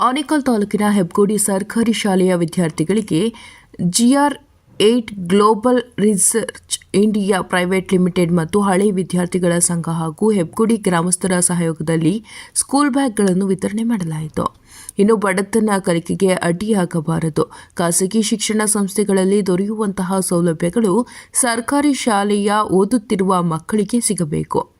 ಆನೇಕಲ್ ತಾಲೂಕಿನ ಹೆಬ್ಗೋಡಿ ಸರ್ಕಾರಿ ಶಾಲೆಯ ವಿದ್ಯಾರ್ಥಿಗಳಿಗೆ GR eight global research India private limited ಮತ್ತು ಹಳೆ ವಿದ್ಯಾರ್ಥಿಗಳ ಸಂಘ ಹಾಗೂ ಹೆಬ್ಗುಡಿ ಗ್ರಾಮಸ್ಥರ ಸಹಯೋಗದಲ್ಲಿ ಸ್ಕೂಲ್ ಬ್ಯಾಗ್ಗಳನ್ನು ವಿತರಣೆ ಮಾಡಲಾಯಿತು. ಇನ್ನು ಬಡತನ ಕಲಿಕೆಗೆ ಅಡ್ಡಿಯಾಗಬಾರದು. ಖಾಸಗಿ ಶಿಕ್ಷಣ ಸಂಸ್ಥೆಗಳಲ್ಲಿ ದೊರೆಯುವಂತಹ ಸೌಲಭ್ಯಗಳು ಸರ್ಕಾರಿ ಶಾಲೆಯ ಓದುತ್ತಿರುವ ಮಕ್ಕಳಿಗೆ ಸಿಗಬೇಕು.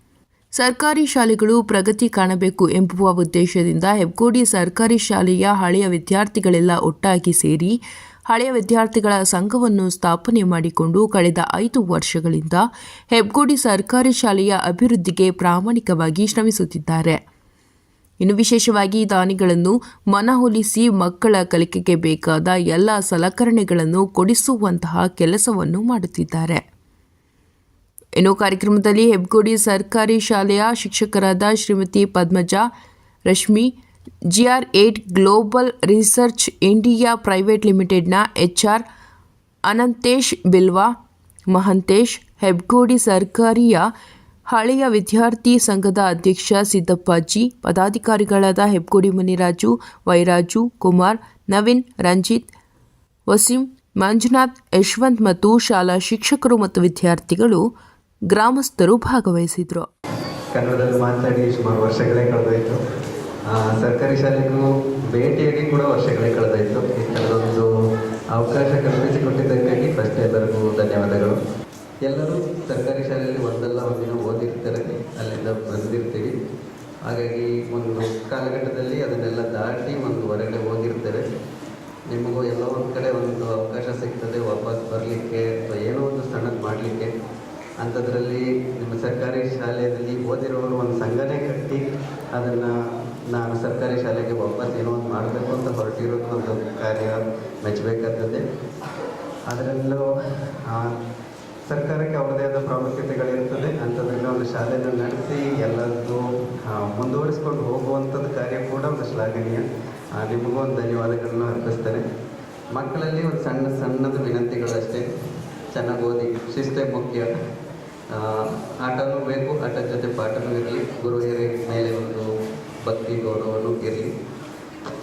ಸರ್ಕಾರಿ ಶಾಲೆಗಳು ಪ್ರಗತಿ ಕಾಣಬೇಕು ಎಂಬುವ ಉದ್ದೇಶದಿಂದ ಹೆಬ್ಗೋಡಿ ಸರ್ಕಾರಿ ಶಾಲೆಯ ಹಳೆಯ ವಿದ್ಯಾರ್ಥಿಗಳೆಲ್ಲ ಒಟ್ಟಾಗಿ ಸೇರಿ ಹಳೆಯ ವಿದ್ಯಾರ್ಥಿಗಳ ಸಂಘವನ್ನು ಸ್ಥಾಪನೆ ಮಾಡಿಕೊಂಡು ಕಳೆದ ಐದು ವರ್ಷಗಳಿಂದ ಹೆಬ್ಗೋಡಿ ಸರ್ಕಾರಿ ಶಾಲೆಯ ಅಭಿವೃದ್ಧಿಗೆ ಪ್ರಾಮಾಣಿಕವಾಗಿ ಶ್ರಮಿಸುತ್ತಿದ್ದಾರೆ. ಇನ್ನು ವಿಶೇಷವಾಗಿ ದಾನಿಗಳನ್ನು ಮನವೊಲಿಸಿ ಮಕ್ಕಳ ಕಲಿಕೆಗೆ ಬೇಕಾದ ಎಲ್ಲ ಸಲಕರಣೆಗಳನ್ನು ಕೊಡಿಸುವಂತಹ ಕೆಲಸವನ್ನು ಮಾಡುತ್ತಿದ್ದಾರೆ. ಇನ್ನು ಕಾರ್ಯಕ್ರಮದಲ್ಲಿ ಹೆಬ್ಗೋಡಿ ಸರ್ಕಾರಿ ಶಾಲೆಯ ಶಿಕ್ಷಕರಾದ Shrimati Padmaja, Rashmi, GR eight global research India private ಲಿಮಿಟೆಡ್ನ ಎಚ್ಆರ್ ಅನಂತೇಶ್ ಬಿಲ್ವಾ, ಮಹಂತೇಶ್, ಹೆಬ್ಗೋಡಿ ಸರ್ಕಾರಿಯ ಹಳೆಯ ವಿದ್ಯಾರ್ಥಿ ಸಂಘದ ಅಧ್ಯಕ್ಷ ಸಿದ್ದಪ್ಪಾಜಿ, ಪದಾಧಿಕಾರಿಗಳಾದ ಹೆಬ್ಗೋಡಿ ಮುನಿರಾಜು, ವೈರಾಜು, ಕುಮಾರ್, ನವೀನ್, ರಂಜಿತ್, ವಸೀಂ, ಮಂಜುನಾಥ್, ಯಶವಂತ್ ಮತ್ತು ಶಾಲಾ ಶಿಕ್ಷಕರು ಮತ್ತು ವಿದ್ಯಾರ್ಥಿಗಳು ಗ್ರಾಮಸ್ಥರು ಭಾಗವಹಿಸಿದ್ರು. ಕನ್ನಡದಲ್ಲಿ ಮಾತಾಡಿ ಸುಮಾರು ವರ್ಷಗಳೇ ಕಳೆದೋಯ್ತು. ಸರ್ಕಾರಿ ಶಾಲೆಗೂ ಭೇಟಿಯಾಗಿ ಕೂಡ ವರ್ಷಗಳೇ ಕಳೆದೋಯ್ತು. ಈ ಥರದೊಂದು ಅವಕಾಶ ಕಲ್ಪಿಸಿಕೊಟ್ಟಿದ್ದಕ್ಕಾಗಿ ಫಸ್ಟ್ ಎಲ್ಲರಿಗೂ ಧನ್ಯವಾದಗಳು. ಎಲ್ಲರೂ ಸರ್ಕಾರಿ ಶಾಲೆಯಲ್ಲಿ ಒಂದಲ್ಲ ಒಂದಿನ ಓದಿರ್ತಾರೆ, ಅಲ್ಲಿಂದ ಬಂದಿರ್ತೀವಿ. ಹಾಗಾಗಿ ಒಂದು ಕಾಲಘಟ್ಟದಲ್ಲಿ ಅದನ್ನೆಲ್ಲ ದಾಟಿ ಒಂದು ಹೊರಗಡೆ ಹೋಗಿರ್ತಾರೆ. ನಿಮಗೂ ಎಲ್ಲೋ ಒಂದು ಕಡೆ ಒಂದು ಅವಕಾಶ ಸಿಗ್ತದೆ, ವಾಪಸ್ ಬರಲಿಕ್ಕೆ ಅಥವಾ ಏನೋ ಒಂದು ಸಣ್ಣದು ಮಾಡಲಿಕ್ಕೆ. ಅಂಥದ್ರಲ್ಲಿ ನಿಮ್ಮ ಸರ್ಕಾರಿ ಶಾಲೆಯಲ್ಲಿ ಓದಿರೋರು ಒಂದು ಸಂಘನೆ ಕಟ್ಟಿ ಅದನ್ನು ನಾನು ಸರ್ಕಾರಿ ಶಾಲೆಗೆ ವಾಪಸ್ ಏನೋ ಒಂದು ಮಾಡಬೇಕು ಅಂತ ಹೊರಟಿರೋದು ಒಂದು ಕಾರ್ಯ ಮೆಚ್ಚಬೇಕಾದದ್ದೇ ಅದರಲ್ಲೂ ಸರ್ಕಾರಕ್ಕೆ ಅವರದೇ ಆದ ಪ್ರಾಮುಖ್ಯತೆಗಳಿರ್ತದೆ. ಅಂಥದ್ರಲ್ಲಿ ಒಂದು ಶಾಲೆಯನ್ನು ನಡೆಸಿ ಎಲ್ಲದೂ ಆ, ಮುಂದುವರಿಸ್ಕೊಂಡು ಹೋಗುವಂಥದ್ದು ಕಾರ್ಯ ಕೂಡ ಒಂದು ಶ್ಲಾಘನೀಯ. ನಿಮಗೂ ಒಂದು ಧನ್ಯವಾದಗಳನ್ನು ಅರ್ಪಿಸ್ತಾರೆ ಮಕ್ಕಳಲ್ಲಿ ಒಂದು ಸಣ್ಣ ಸಣ್ಣದು ವಿನಂತಿಗಳು ಅಷ್ಟೇ ಚೆನ್ನಾಗಿ ಓದಿ ಶಿಸ್ತೇ ಮುಖ್ಯ. ಆಟನೂ ಬೇಕು ಆಟದ ಜೊತೆ ಪಾಠನೂ ಇರಲಿ. ಗುರು ಹಿರಿಯ ಮೇಲೆ ಒಂದು ಭಕ್ತಿ ಗೌರವನೂ ಇರಲಿ.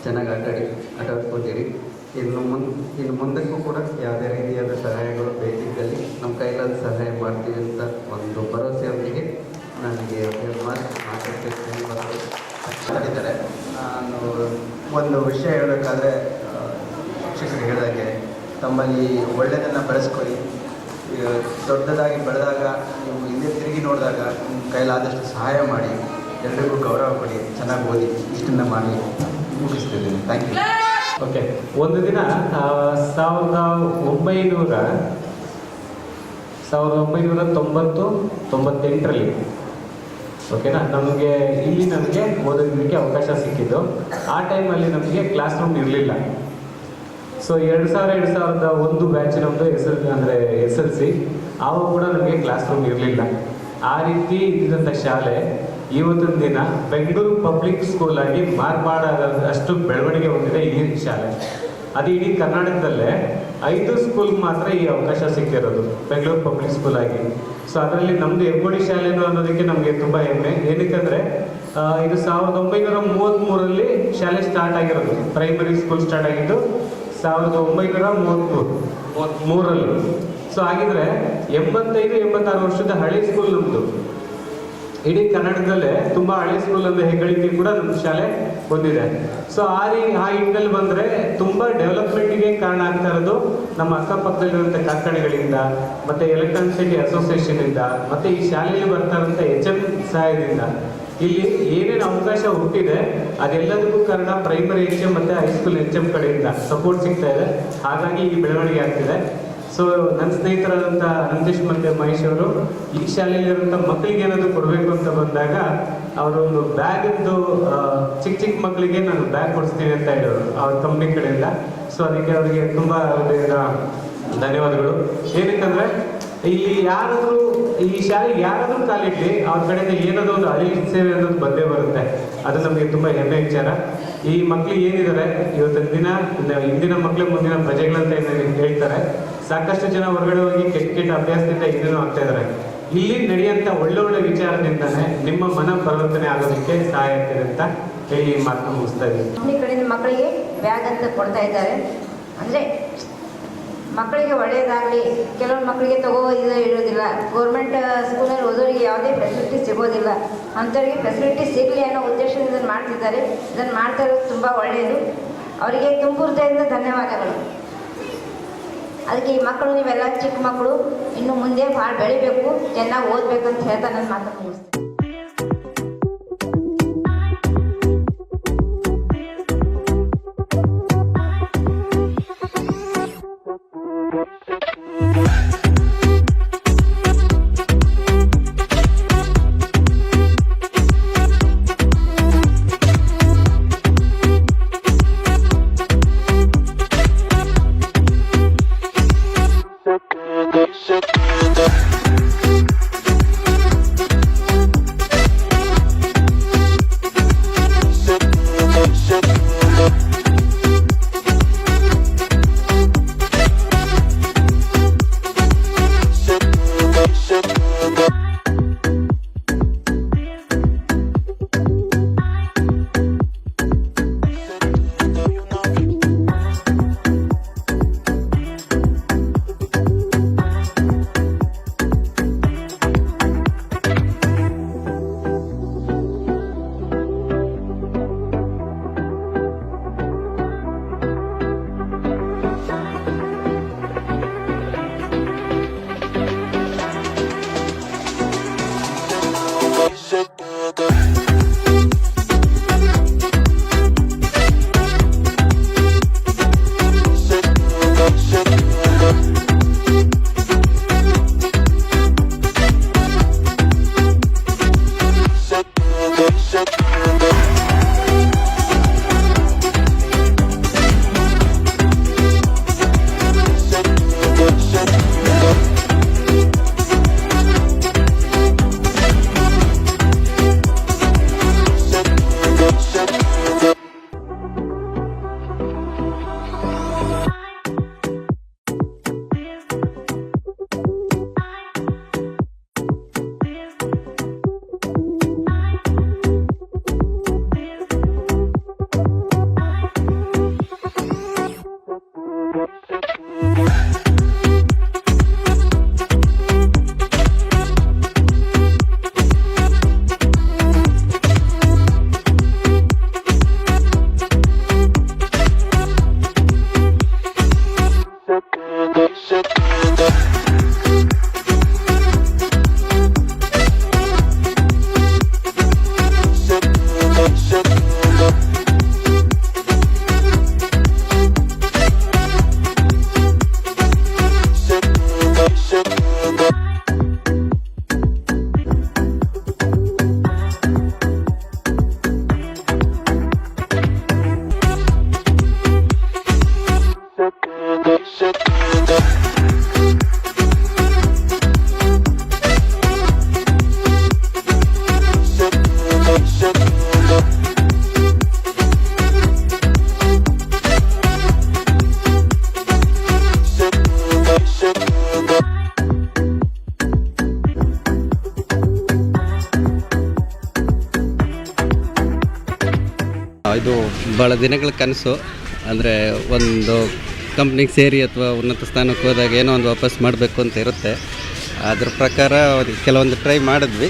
ಚೆನ್ನಾಗಿ ಆಟಾಡಿ ಆಟ ಆಡ್ಕೊಂಡಿರಿ. ಇನ್ನು ಮುಂದೆ ಇನ್ನು ಮುಂದಕ್ಕೂ ಕೂಡ ಯಾವುದೇ ರೀತಿಯಾದ ಸಹಾಯಗಳು ಬೇಕಿದ್ದಲ್ಲಿ ನಮ್ಮ ಕೈಲಾದ ಸಹಾಯ ಮಾಡ್ತೀವಿ ಅಂತ ಒಂದು ಭರವಸೆಯೊಂದಿಗೆ ನನಗೆ ಮಾಡಿದ್ದಾರೆ ನಾನು ಒಂದು ವಿಷಯ ಹೇಳಬೇಕಾದ್ರೆ ಶಿಕ್ಷಕರು ಹೇಳಿದಾಗೆ ತಮ್ಮಲ್ಲಿ ಒಳ್ಳೆಯದನ್ನು ಬೆಳೆಸ್ಕೊಳ್ಳಿ. ದೊಡ್ಡದಾಗಿ ಬೆಳೆದಾಗ, ನೀವು ಹಿಂದೆ ತಿರುಗಿ ನೋಡಿದಾಗ ನಿಮ್ಮ ಕೈಲಾದಷ್ಟು ಸಹಾಯ ಮಾಡಿ, ಎಲ್ರಿಗೂ ಗೌರವ ಕೊಡಿ, ಚೆನ್ನಾಗಿ ಓದಿ, ಇಷ್ಟನ್ನು ಮಾಡಿ ಮುಗಿಸ್ತಿದ್ದೀನಿ. ಥ್ಯಾಂಕ್ ಯು ಓಕೆ ಒಂದು ದಿನ ಸಾವಿರದ ಒಂಬೈನೂರ ಸಾವಿರದ ಒಂಬೈನೂರ ತೊಂಬತ್ತು, ತೊಂಬತ್ತೆಂಟರಲ್ಲಿ ಓಕೆನಾ ನಮಗೆ, ಇಲ್ಲಿ ನಮಗೆ ಓದೋದಕ್ಕೆ ಅವಕಾಶ ಸಿಕ್ಕಿದ್ದು. ಆ ಟೈಮಲ್ಲಿ ನಮಗೆ ಕ್ಲಾಸ್ ರೂಮ್ ಇರಲಿಲ್ಲ. ಸೊ ಎರಡು ಸಾವಿರ, ಎರಡು ಸಾವಿರದ ಒಂದು ಬ್ಯಾಚ್ ನಮ್ಮದು ಎಸ್ ಎಲ್ ಅಂದರೆ ಎಸ್ ಎಲ್ ಸಿ ಆವಾಗ ಕೂಡ ನಮಗೆ ಕ್ಲಾಸ್ ರೂಮ್ ಇರಲಿಲ್ಲ. ಆ ರೀತಿ ಇದ್ದಂಥ ಶಾಲೆ ಇವತ್ತಿನ ದಿನ ಬೆಂಗಳೂರು ಪಬ್ಲಿಕ್ ಸ್ಕೂಲ್ ಆಗಿ ಮಾರ್ಪಾಡ ಅಷ್ಟು ಬೆಳವಣಿಗೆ ಹೊಂದಿದೆ ಈ ಶಾಲೆ. ಅದು ಇಡೀ ಕರ್ನಾಟಕದಲ್ಲೇ ಐದು ಸ್ಕೂಲ್ ಮಾತ್ರ ಈ ಅವಕಾಶ ಸಿಕ್ಕಿರೋದು, ಬೆಂಗಳೂರು ಪಬ್ಲಿಕ್ ಸ್ಕೂಲ್ ಆಗಿ. ಸೊ ಅದರಲ್ಲಿ ನಮ್ಮದು ಹೆಬ್ಗೋಡಿ ಶಾಲೆನೂ ಅನ್ನೋದಕ್ಕೆ ನಮಗೆ ತುಂಬ ಹೆಮ್ಮೆ. ಏನಕ್ಕಂದರೆ ಇದು ಸಾವಿರದ ಒಂಬೈನೂರ ಮೂವತ್ತ್ಮೂರರಲ್ಲಿ ಶಾಲೆ ಸ್ಟಾರ್ಟ್ ಆಗಿರೋದು. ಪ್ರೈಮರಿ ಸ್ಕೂಲ್ ಸ್ಟಾರ್ಟ್ ಆಗಿದ್ದು ಸಾವಿರದ ಒಂಬೈನೂರ ಮೂವತ್ತ್ಮೂರು ಮೂವತ್ತ್ಮೂರರಲ್ಲಿ ಸೊ ಹಾಗಿದ್ರೆ ಎಂಬತ್ತೈದು ಎಂಬತ್ತಾರು ವರ್ಷದ ಹಳೆ ಸ್ಕೂಲ್ ನಮ್ಮದು ಇಡೀ ಕನ್ನಡದಲ್ಲೇ ತುಂಬಾ ಹಳೆ ಸ್ಕೂಲ್ ಅಂತ ಹೆಗ್ಗಳಿಕೆ ಕೂಡ ನಮ್ಮ ಶಾಲೆ ಹೊಂದಿದೆ. ಸೊ ಆ ರೀ, ಆ ಹಿನ್ನೆಲೆ ಬಂದ್ರೆ ತುಂಬಾ ಡೆವಲಪ್ಮೆಂಟ್ಗೆ ಕಾರಣ ಆಗ್ತಾ ಇರೋದು ನಮ್ಮ ಅಕ್ಕಪಕ್ಕದಲ್ಲಿರುವಂಥ ಕಾರ್ಖಾನೆಗಳಿಂದ, ಮತ್ತೆ ಎಲೆಕ್ಟ್ರಾನಿಕ್ ಸಿಟಿ ಅಸೋಸಿಯೇಷನ್ ಇಂದ, ಮತ್ತೆ ಈ ಶಾಲೆಯಲ್ಲಿ ಬರ್ತಾ ಇರೋಂಥ ಎಚ್ ಎಂ ಸಹಾಯದಿಂದ. ಇಲ್ಲಿ ಏನೇನು ಅವಕಾಶ ಹುಟ್ಟಿದೆ, ಅದೆಲ್ಲದಕ್ಕೂ ಕಾರಣ ಪ್ರೈಮರಿ ಎಚ್ ಎಂ ಮತ್ತೆ ಹೈಸ್ಕೂಲ್ ಎಚ್ ಎಂ ಕಡೆಯಿಂದ ಸಪೋರ್ಟ್ ಸಿಗ್ತಾ ಇದೆ. ಹಾಗಾಗಿ ಈ ಬೆಳವಣಿಗೆ ಆಗ್ತಿದೆ. ಸೊ ನನ್ನ ಸ್ನೇಹಿತರಾದಂಥ ನಂದೀಶ್ ಮತ್ತೆ ಮಹೇಶ್ ಅವರು ಈ ಶಾಲೆಯಲ್ಲಿರುವಂಥ ಮಕ್ಕಳಿಗೆ ಏನಾದರೂ ಕೊಡಬೇಕು ಅಂತ ಬಂದಾಗ ಅವರು ಒಂದು ಬ್ಯಾಗದ್ದು ಚಿಕ್ಕ ಚಿಕ್ಕ ಮಕ್ಕಳಿಗೆ ನಾನು ಬ್ಯಾಗ್ ಕೊಡಿಸ್ತೀನಿ ಅಂತ ಹೇಳೋರು ಅವ್ರ ಕಂಪ್ನಿ ಕಡೆಯಿಂದ. ಸೊ ಅದಕ್ಕೆ ಅವರಿಗೆ ತುಂಬ ಹೃದಯದ ಧನ್ಯವಾದಗಳು. ಏನಕ್ಕಂದ್ರೆ, ಇಲ್ಲಿ ಯಾರಾದರೂ, ಈ ಶಾಲೆಗೆ ಯಾರಾದರೂ ಕಾಲಿಟ್ಟು ಅವ್ರ ಕಡೆಯಿಂದ ಏನಾದರೂ ಒಂದು ಅಳಿ ಸೇವೆ ಅನ್ನೋದು ಬಂದೇ ಬರುತ್ತೆ. ಅದು ನಮಗೆ ತುಂಬ ಹೆಮ್ಮೆ ವಿಚಾರ. ಈ ಮಕ್ಕಳು ಏನಿದ್ದಾರೆ, ಇವತ್ತಿನ ದಿನ, ಇಂದಿನ ಮಕ್ಕಳು ಮುಂದಿನ ಪ್ರಜೆಗಳಂತ ಹೇಳ್ತಾರೆ ಸಾಕಷ್ಟು ಜನ ಹೊರಗಡೆ ಹೋಗಿ ಕೆಟ್ಟ ಕೆಟ್ಟ ಅಭ್ಯಾಸದಿಂದ ಇನ್ನೂ ಆಗ್ತಾ ಇದ್ದಾರೆ. ಇಲ್ಲಿ ನಡೆಯುವಂಥ ಒಳ್ಳೆ ವಿಚಾರದಿಂದಾನೆ ನಿಮ್ಮ ಮನ ಪರಿವರ್ತನೆ ಆಗೋದಕ್ಕೆ ಸಹಾಯ ಆಗ್ತದೆ ಅಂತ ಹೇಳಿ ಮಾತು ಮುಗಿಸ್ತಾ ಇದ್ದೀನಿ. ಕಡೆಯಿಂದ ಮಕ್ಕಳಿಗೆ ಬ್ಯಾಗ್ ಅಂತ ಕೊಡ್ತಾ ಇದ್ದಾರೆ. ಅಂದರೆ ಮಕ್ಕಳಿಗೆ ಒಳ್ಳೆಯದಾಗಲಿ ಕೆಲವೊಂದು ಮಕ್ಕಳಿಗೆ ತಗೋ ಇದು ಇರೋದಿಲ್ಲ ಗೌರ್ಮೆಂಟ್ ಸ್ಕೂಲಲ್ಲಿ ಓದೋರಿಗೆ ಯಾವುದೇ ಫೆಸಿಲಿಟಿ ಸಿಗೋದಿಲ್ಲ. ಅಂಥವ್ರಿಗೆ ಫೆಸಿಲಿಟಿ ಸಿಗಲಿ ಅನ್ನೋ ಉದ್ದೇಶದಿಂದ ಮಾಡ್ತಿದ್ದಾರೆ. ಇದನ್ನು ಮಾಡ್ತಾ ಇರೋದು ತುಂಬ ಒಳ್ಳೆಯದು ಅವರಿಗೆ ತುಂಬ ಹೃದಯದಿಂದ ಧನ್ಯವಾದಗಳು. ಅದಕ್ಕೆ ಈ ಮಕ್ಕಳು, ನೀವೆಲ್ಲ ಚಿಕ್ಕ ಮಕ್ಕಳು, ಇನ್ನು ಮುಂದೆ ಭಾಳ ಬೆಳಿಬೇಕು, ಚೆನ್ನಾಗಿ ಓದಬೇಕು ಅಂತ ಹೇಳ್ತಾ ನನ್ನ ಮಾತು ಮುಗಿಸ್ತೀನಿ. ಇದು ಭಾಳ ದಿನಗಳ ಕನಸು. ಅಂದರೆ ಒಂದು ಕಂಪ್ನಿಗೆ ಸೇರಿ ಅಥವಾ ಉನ್ನತ ಸ್ಥಾನಕ್ಕೆ ಹೋದಾಗ ಏನೋ ಒಂದು ವಾಪಸ್ ಮಾಡಬೇಕು ಅಂತ ಇರುತ್ತೆ. ಅದ್ರ ಪ್ರಕಾರ ಕೆಲವೊಂದು ಟ್ರೈ ಮಾಡಿದ್ವಿ.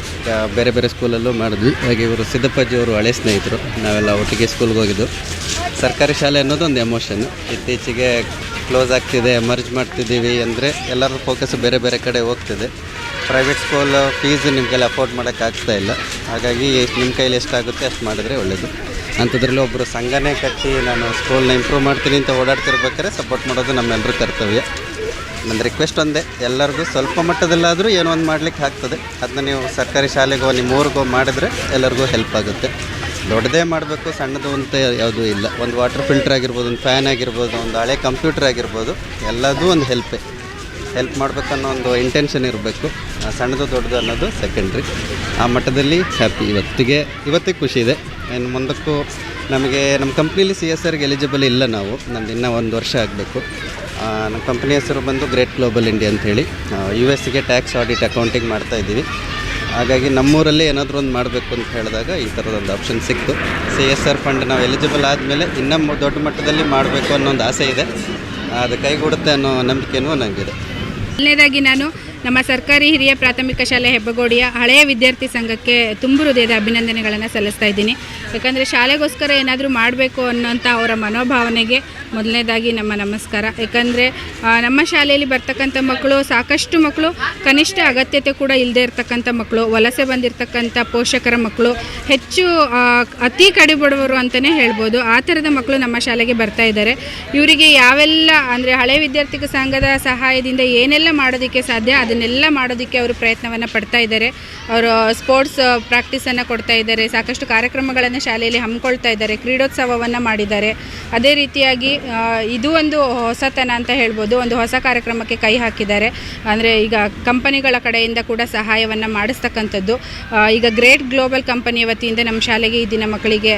ಬೇರೆ ಬೇರೆ ಸ್ಕೂಲಲ್ಲೂ ಮಾಡಿದ್ವಿ. ಹಾಗೆ ಇವರು ಸಿದ್ದಪ್ಪಾಜಿ ಅವರು ಹಳೆ ಸ್ನೇಹಿತರು. ನಾವೆಲ್ಲ ಒಟ್ಟಿಗೆ ಸ್ಕೂಲ್ಗೆ ಹೋಗಿದ್ದು. ಸರ್ಕಾರಿ ಶಾಲೆ ಅನ್ನೋದು ಒಂದು ಎಮೋಷನ್ ಇತ್ತೀಚೆಗೆ ಕ್ಲೋಸ್ ಆಗ್ತಿದೆ ಮರ್ಜ್ ಮಾಡ್ತಿದ್ದೀವಿ ಅಂದರೆ ಎಲ್ಲರ ಫೋಕಸ್ ಬೇರೆ ಬೇರೆ ಕಡೆ ಹೋಗ್ತಿದೆ. ಪ್ರೈವೇಟ್ ಸ್ಕೂಲ್ ಫೀಸ್ ನಿಮಗೆಲ್ಲ ಅಫೋರ್ಡ್ ಮಾಡೋಕ್ಕಾಗ್ತಾ ಇಲ್ಲ. ಹಾಗಾಗಿ ನಿಮ್ಮ ಕೈಲಿ ಎಷ್ಟಾಗುತ್ತೆ ಅಷ್ಟು ಮಾಡಿದ್ರೆ ಒಳ್ಳೆಯದು ಅಂಥದ್ರಲ್ಲಿ ಒಬ್ಬರು ಸಂಘನೇ ಕಟ್ಟಿ ನಾನು ಸ್ಕೂಲ್ನ ಇಂಪ್ರೂವ್ ಮಾಡ್ತೀನಿ ಅಂತ ಓಡಾಡ್ತಿರ್ಬೇಕಾದ್ರೆ ಸಪೋರ್ಟ್ ಮಾಡೋದು ನಮ್ಮೆಲ್ಲರ ಕರ್ತವ್ಯ. ನನ್ನ ರಿಕ್ವೆಸ್ಟ್ ಒಂದೇ, ಎಲ್ಲರಿಗೂ ಸ್ವಲ್ಪ ಮಟ್ಟದಲ್ಲಾದರೂ ಏನೋ ಒಂದು ಮಾಡ್ಲಿಕ್ಕೆ ಆಗ್ತದೆ. ಅದನ್ನ ನೀವು ಸರ್ಕಾರಿ ಶಾಲೆಗೋ ನಿಮ್ಮ ಊರಿಗೋ ಮಾಡಿದ್ರೆ ಎಲ್ಲರಿಗೂ ಹೆಲ್ಪ್ ಆಗುತ್ತೆ. ದೊಡ್ಡದೇ ಮಾಡಬೇಕು, ಸಣ್ಣದು ಅಂತ ಯಾವುದೂ ಇಲ್ಲ. ಒಂದು ವಾಟರ್ ಫಿಲ್ಟರ್ ಆಗಿರ್ಬೋದು, ಒಂದು ಫ್ಯಾನ್ ಆಗಿರ್ಬೋದು, ಒಂದು ಹಳೆ ಕಂಪ್ಯೂಟರ್ ಆಗಿರ್ಬೋದು, ಎಲ್ಲದೂ ಒಂದು ಹೆಲ್ಪೇ ಹೆಲ್ಪ್ ಮಾಡಬೇಕನ್ನೋ ಒಂದು ಇಂಟೆನ್ಷನ್ ಇರಬೇಕು. ಸಣ್ಣದು ದೊಡ್ಡದು ಅನ್ನೋದು ಸೆಕೆಂಡ್ರಿ ಆ ಮಟ್ಟದಲ್ಲಿ ಹ್ಯಾಪಿ ಇವತ್ತಿಗೆ ಇವತ್ತಿಗೆ ಖುಷಿ ಇದೆ. ಇನ್ನು ಮುಂದಕ್ಕೂ ನಮಗೆ ನಮ್ಮ ಕಂಪ್ನೀಲಿ ಸಿ ಎಸ್ ಆರ್ಗೆ ಎಲಿಜಿಬಲ್ ಇಲ್ಲ ನಾವು. ನಮ್ದು ಇನ್ನೂ ಒಂದು ವರ್ಷ ಆಗಬೇಕು. ನಮ್ಮ ಕಂಪ್ನಿ ಹೆಸರು ಬಂದು ಗ್ರೇಟ್ ಗ್ಲೋಬಲ್ ಇಂಡಿಯಾ ಅಂತೇಳಿ ಯು ಎಸ್ಗೆ ಟ್ಯಾಕ್ಸ್ ಆಡಿಟ್ ಅಕೌಂಟಿಂಗ್ ಮಾಡ್ತಾ ಇದ್ದೀವಿ. ಹಾಗಾಗಿ ನಮ್ಮೂರಲ್ಲಿ ಏನಾದರೂ ಒಂದು ಮಾಡಬೇಕು ಅಂತ ಹೇಳಿದಾಗ ಈ ಥರದೊಂದು ಆಪ್ಷನ್ ಸಿಕ್ತು. ಸಿ ಎಸ್ ಆರ್ ಫಂಡ್ ನಾವು ಎಲಿಜಿಬಲ್ ಆದಮೇಲೆ ಇನ್ನೂ ದೊಡ್ಡ ಮಟ್ಟದಲ್ಲಿ ಮಾಡಬೇಕು ಅನ್ನೋ ಒಂದು ಆಸೆ ಇದೆ. ಅದು ಕೈಗೂಡುತ್ತೆ ಅನ್ನೋ ನಂಬಿಕೆನೂ ನನಗಿದೆ ಮೊದಲನೇದಾಗಿ ನಾನು ನಮ್ಮ ಸರ್ಕಾರಿ ಹಿರಿಯ ಪ್ರಾಥಮಿಕ ಶಾಲೆ ಹೆಬ್ಬಗೋಡಿಯ ಹಳೆಯ ವಿದ್ಯಾರ್ಥಿ ಸಂಘಕ್ಕೆ ತುಂಬು ಹೃದಯದ ಅಭಿನಂದನೆಗಳನ್ನು ಸಲ್ಲಿಸ್ತಾ ಇದ್ದೀನಿ. ಯಾಕಂದರೆ ಶಾಲೆಗೋಸ್ಕರ ಏನಾದರೂ ಮಾಡಬೇಕು ಅನ್ನೋಂಥ ಅವರ ಮನೋಭಾವನೆಗೆ ಮೊದಲನೇದಾಗಿ ನಮ್ಮ ನಮಸ್ಕಾರ. ಯಾಕಂದರೆ ನಮ್ಮ ಶಾಲೆಯಲ್ಲಿ ಬರ್ತಕ್ಕಂಥ ಮಕ್ಕಳು, ಸಾಕಷ್ಟು ಮಕ್ಕಳು, ಕನಿಷ್ಠ ಅಗತ್ಯತೆ ಕೂಡ ಇಲ್ಲದೆ ಇರ್ತಕ್ಕಂಥ ಮಕ್ಕಳು, ವಲಸೆ ಬಂದಿರತಕ್ಕಂಥ ಪೋಷಕರ ಮಕ್ಕಳು, ಹೆಚ್ಚು ಅತಿ ಕಡಿಬಡವರು ಅಂತಲೇ ಹೇಳ್ಬೋದು. ಆ ಥರದ ಮಕ್ಕಳು ನಮ್ಮ ಶಾಲೆಗೆ ಬರ್ತಾ ಇದ್ದಾರೆ. ಇವರಿಗೆ ಯಾವೆಲ್ಲ, ಅಂದರೆ ಹಳೆ ವಿದ್ಯಾರ್ಥಿ ಸಂಘದ ಸಹಾಯದಿಂದ ಏನೆಲ್ಲ ಮಾಡೋದಕ್ಕೆ ಸಾಧ್ಯ, ಅದನ್ನೆಲ್ಲ ಮಾಡೋದಕ್ಕೆ ಅವರು ಪ್ರಯತ್ನವನ್ನು ಪಡ್ತಾ ಇದ್ದಾರೆ. ಅವರು ಸ್ಪೋರ್ಟ್ಸ್ ಪ್ರಾಕ್ಟೀಸನ್ನು ಕೊಡ್ತಾ ಇದ್ದಾರೆ. ಸಾಕಷ್ಟು ಕಾರ್ಯಕ್ರಮಗಳನ್ನು ಶಾಲೆಯಲ್ಲಿ ಹಮ್ಮಿಕೊಳ್ತಾ ಇದ್ದಾರೆ. ಕ್ರೀಡೋತ್ಸವವನ್ನು ಮಾಡಿದ್ದಾರೆ. ಅದೇ ರೀತಿಯಾಗಿ ಇದು ಒಂದು ಹೊಸತನ ಅಂತ ಹೇಳ್ಬೋದು. ಒಂದು ಹೊಸ ಕಾರ್ಯಕ್ರಮಕ್ಕೆ ಕೈ ಹಾಕಿದ್ದಾರೆ. ಅಂದರೆ ಈಗ ಕಂಪನಿಗಳ ಕಡೆಯಿಂದ ಕೂಡ ಸಹಾಯವನ್ನು ಮಾಡಿಸ್ತಕ್ಕಂಥದ್ದು. ಈಗ ಗ್ರೇಟ್ ಗ್ಲೋಬಲ್ ಕಂಪನಿಯ ವತಿಯಿಂದ ನಮ್ಮ ಶಾಲೆಗೆ ಈ ದಿನ ಮಕ್ಕಳಿಗೆ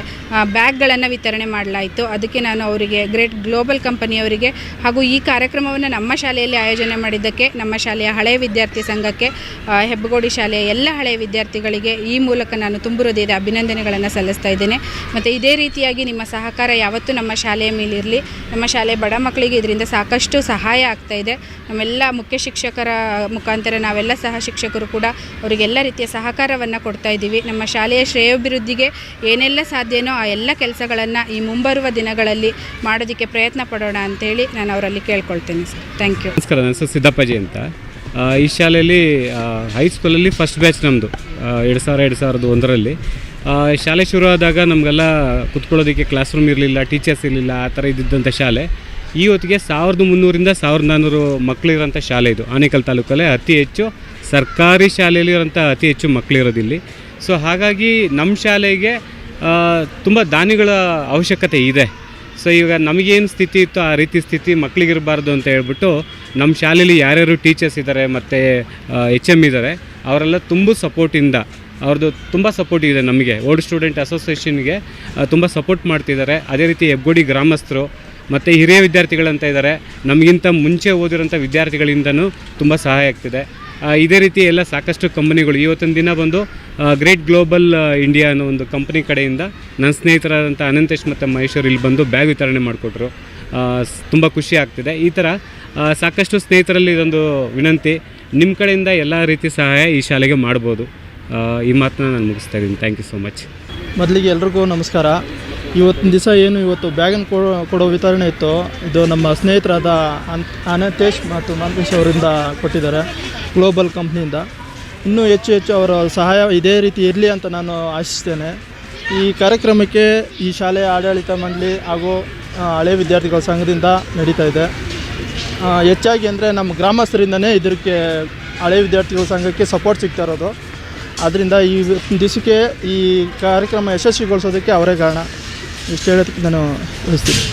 ಬ್ಯಾಗ್ಗಳನ್ನು ವಿತರಣೆ ಮಾಡಲಾಯಿತು. ಅದಕ್ಕೆ ನಾನು ಅವರಿಗೆ, ಗ್ರೇಟ್ ಗ್ಲೋಬಲ್ ಕಂಪನಿಯವರಿಗೆ ಹಾಗೂ ಈ ಕಾರ್ಯಕ್ರಮವನ್ನು ನಮ್ಮ ಶಾಲೆಯಲ್ಲಿ ಆಯೋಜನೆ ಮಾಡಿದ್ದಕ್ಕೆ, ನಮ್ಮ ಶಾಲೆಯ ಹಳೆಯ ವಿದ್ಯಾರ್ಥಿ ಸಂಘಕ್ಕೆ ಹೆಬ್ಬಗೋಡಿ ಶಾಲೆಯ ಎಲ್ಲ ಹಳೆಯ ವಿದ್ಯಾರ್ಥಿಗಳಿಗೆ ಈ ಮೂಲಕ ನಾನು ತುಂಬು ಹೃದಯದ ಅಭಿನಂದನೆಗಳನ್ನು ಸಲ್ಲಿಸ್ತಾ ಇದ್ದೇನೆ. ಮತ್ತು ಇದೇ ರೀತಿಯಾಗಿ ನಿಮ್ಮ ಸಹಕಾರ ಯಾವತ್ತೂ ನಮ್ಮ ಶಾಲೆಯ ಮೇಲಿರಲಿ. ನಮ್ಮ ಶಾಲೆ ಬಡ ಮಕ್ಕಳಿಗೆ ಇದರಿಂದ ಸಾಕಷ್ಟು ಸಹಾಯ ಆಗ್ತಾ ಇದೆ. ನಮ್ಮೆಲ್ಲ ಮುಖ್ಯ ಶಿಕ್ಷಕರ ಮುಖಾಂತರ ನಾವೆಲ್ಲ ಸಹ ಶಿಕ್ಷಕರು ಕೂಡ ಅವರಿಗೆಲ್ಲ ರೀತಿಯ ಸಹಕಾರವನ್ನು ಕೊಡ್ತಾ ಇದ್ದೀವಿ. ನಮ್ಮ ಶಾಲೆಯ ಶ್ರೇಯೋಭಿವೃದ್ಧಿಗೆ ಏನೆಲ್ಲ ಸಾಧ್ಯನೋ ಆ ಎಲ್ಲ ಕೆಲಸಗಳನ್ನು ಈ ಮುಂಬರುವ ದಿನಗಳಲ್ಲಿ ಮಾಡೋದಕ್ಕೆ ಪ್ರಯತ್ನ ಪಡೋಣ ಅಂತೇಳಿ ನಾನು ಅವರಲ್ಲಿ ಕೇಳ್ಕೊಳ್ತೇನೆ ಸರ್. ಥ್ಯಾಂಕ್ ಯು ನಮಸ್ಕಾರ, ನನ್ನ ಸರ್ ಸಿದ್ದಪ್ಪಾಜಿ ಅಂತ. ಈ ಶಾಲೆಯಲ್ಲಿ ಹೈಸ್ಕೂಲಲ್ಲಿ ಫಸ್ಟ್ ಬ್ಯಾಚ್ ನಮ್ಮದು ಎರಡು ಸಾವಿರ, ಎರಡು ಸಾವಿರದ ಒಂದರಲ್ಲಿ. ಶಾಲೆ ಶುರು ಆದಾಗ ನಮಗೆಲ್ಲ ಕುತ್ಕೊಳ್ಳೋದಕ್ಕೆ ಕ್ಲಾಸ್ ರೂಮ್ ಇರಲಿಲ್ಲ ಟೀಚರ್ಸ್ ಇರಲಿಲ್ಲ, ಆ ಥರ ಇದ್ದಿದ್ದಂಥ ಶಾಲೆ. ಈ ಹೊತ್ತಿಗೆ ಸಾವಿರದ ಮುನ್ನೂರಿಂದ ಸಾವಿರದ ನಾನ್ನೂರು ಮಕ್ಕಳಿರೋಂಥ ಶಾಲೆ ಇದು. ಆನೇಕಲ್ ತಾಲೂಕಲ್ಲೇ ಅತಿ ಹೆಚ್ಚು ಸರ್ಕಾರಿ ಶಾಲೆಯಲ್ಲಿ ಇರೋಂಥ ಅತಿ ಹೆಚ್ಚು ಮಕ್ಕಳಿರೋದಿಲ್ಲಿ ಸೊ ಹಾಗಾಗಿ ನಮ್ಮ ಶಾಲೆಗೆ ತುಂಬ ದಾನಿಗಳ ಅವಶ್ಯಕತೆ ಇದೆ. ಸೊ ಇವಾಗ ನಮಗೇನು ಸ್ಥಿತಿ ಇತ್ತು ಆ ರೀತಿ ಸ್ಥಿತಿ ಮಕ್ಕಳಿಗಿರಬಾರ್ದು ಅಂತ ಹೇಳ್ಬಿಟ್ಟು ನಮ್ಮ ಶಾಲೆಯಲ್ಲಿ ಯಾರ್ಯಾರು ಟೀಚರ್ಸ್ ಇದ್ದಾರೆ ಮತ್ತು ಎಚ್ ಎಂ ಇದ್ದಾರೆ, ಅವರೆಲ್ಲ ತುಂಬ ಸಪೋರ್ಟಿಂದ ಅವ್ರದ್ದು ತುಂಬ ಸಪೋರ್ಟ್ ಇದೆ ನಮಗೆ. ಓಲ್ಡ್ ಸ್ಟೂಡೆಂಟ್ ಅಸೋಸಿಯೇಷನ್ಗೆ ತುಂಬ ಸಪೋರ್ಟ್ ಮಾಡ್ತಿದ್ದಾರೆ. ಅದೇ ರೀತಿ ಹೆಬ್ಗೋಡಿ ಗ್ರಾಮಸ್ಥರು ಮತ್ತು ಹಿರಿಯ ವಿದ್ಯಾರ್ಥಿಗಳಂತ ಇದ್ದಾರೆ. ನಮಗಿಂತ ಮುಂಚೆ ಓದಿರೋಂಥ ವಿದ್ಯಾರ್ಥಿಗಳಿಂದನೂ ತುಂಬ ಸಹಾಯ ಆಗ್ತಿದೆ. ಇದೇ ರೀತಿ ಎಲ್ಲ ಸಾಕಷ್ಟು ಕಂಪನಿಗಳು ಇವತ್ತಿನ ದಿನ ಬಂದು ಗ್ರೇಟ್ ಗ್ಲೋಬಲ್ ಇಂಡಿಯಾ ಅನ್ನೋ ಒಂದು ಕಂಪ್ನಿ ಕಡೆಯಿಂದ ನನ್ನ ಸ್ನೇಹಿತರಾದಂಥ ಅನಂತೇಶ್ ಮತ್ತು ಮಹೇಶ್ವರ್ ಇಲ್ಲಿ ಬಂದು ಬ್ಯಾಗ್ ವಿತರಣೆ ಮಾಡಿಕೊಟ್ರು. ತುಂಬ ಖುಷಿ ಆಗ್ತಿದೆ. ಈ ಥರ ಸಾಕಷ್ಟು ಸ್ನೇಹಿತರಲ್ಲಿ ಇದೊಂದು ವಿನಂತಿ. ನಿಮ್ಮ ಕಡೆಯಿಂದ ಎಲ್ಲ ರೀತಿ ಸಹಾಯ ಈ ಶಾಲೆಗೆ ಮಾಡ್ಬೋದು. ಈ ಮಾತನ್ನ ನಾನು ಮುಗಿಸ್ತಾ ಇದ್ದೀನಿ. ಥ್ಯಾಂಕ್ ಯು ಸೊ ಮಚ್ ಮೊದಲಿಗೆ ಎಲ್ರಿಗೂ ನಮಸ್ಕಾರ. ಇವತ್ತಿನ ದಿವಸ ಏನು, ಇವತ್ತು ಬ್ಯಾಗನ್ನು ಕೊಡೋ ಕೊಡೋ ವಿತರಣೆ ಇತ್ತು. ಇದು ನಮ್ಮ ಸ್ನೇಹಿತರಾದ ಅನ್, ಅನಂತೇಶ್ ಮತ್ತು ಮಂತೇಶ್ ಅವರಿಂದ ಕೊಟ್ಟಿದ್ದಾರೆ ಗ್ಲೋಬಲ್ ಕಂಪ್ನಿಯಿಂದ. ಇನ್ನೂ ಹೆಚ್ಚು ಹೆಚ್ಚು ಅವರ ಸಹಾಯ ಇದೇ ರೀತಿ ಇರಲಿ ಅಂತ ನಾನು ಆಶಿಸ್ತೇನೆ. ಈ ಕಾರ್ಯಕ್ರಮಕ್ಕೆ ಈ ಶಾಲೆಯ ಆಡಳಿತ ಮಂಡಳಿ ಹಾಗೂ ಹಳೆ ವಿದ್ಯಾರ್ಥಿಗಳ ಸಂಘದಿಂದ ನಡೀತಾ ಇದೆ. ಹೆಚ್ಚಾಗಿ ಅಂದರೆ ನಮ್ಮ ಗ್ರಾಮಸ್ಥರಿಂದನೇ ಇದಕ್ಕೆ ಹಳೆ ವಿದ್ಯಾರ್ಥಿಗಳ ಸಂಘಕ್ಕೆ ಸಪೋರ್ಟ್ ಸಿಗ್ತಾ ಇರೋದು. ಆದ್ದರಿಂದ ಈ ದಿಸಕ್ಕೆ ಈ ಕಾರ್ಯಕ್ರಮ ಯಶಸ್ವಿಗೊಳಿಸೋದಕ್ಕೆ ಅವರೇ ಕಾರಣ. ಇಷ್ಟು ಹೇಳೋದಕ್ಕೆ ನಾನು ತಿಳಿಸ್ತೀನಿ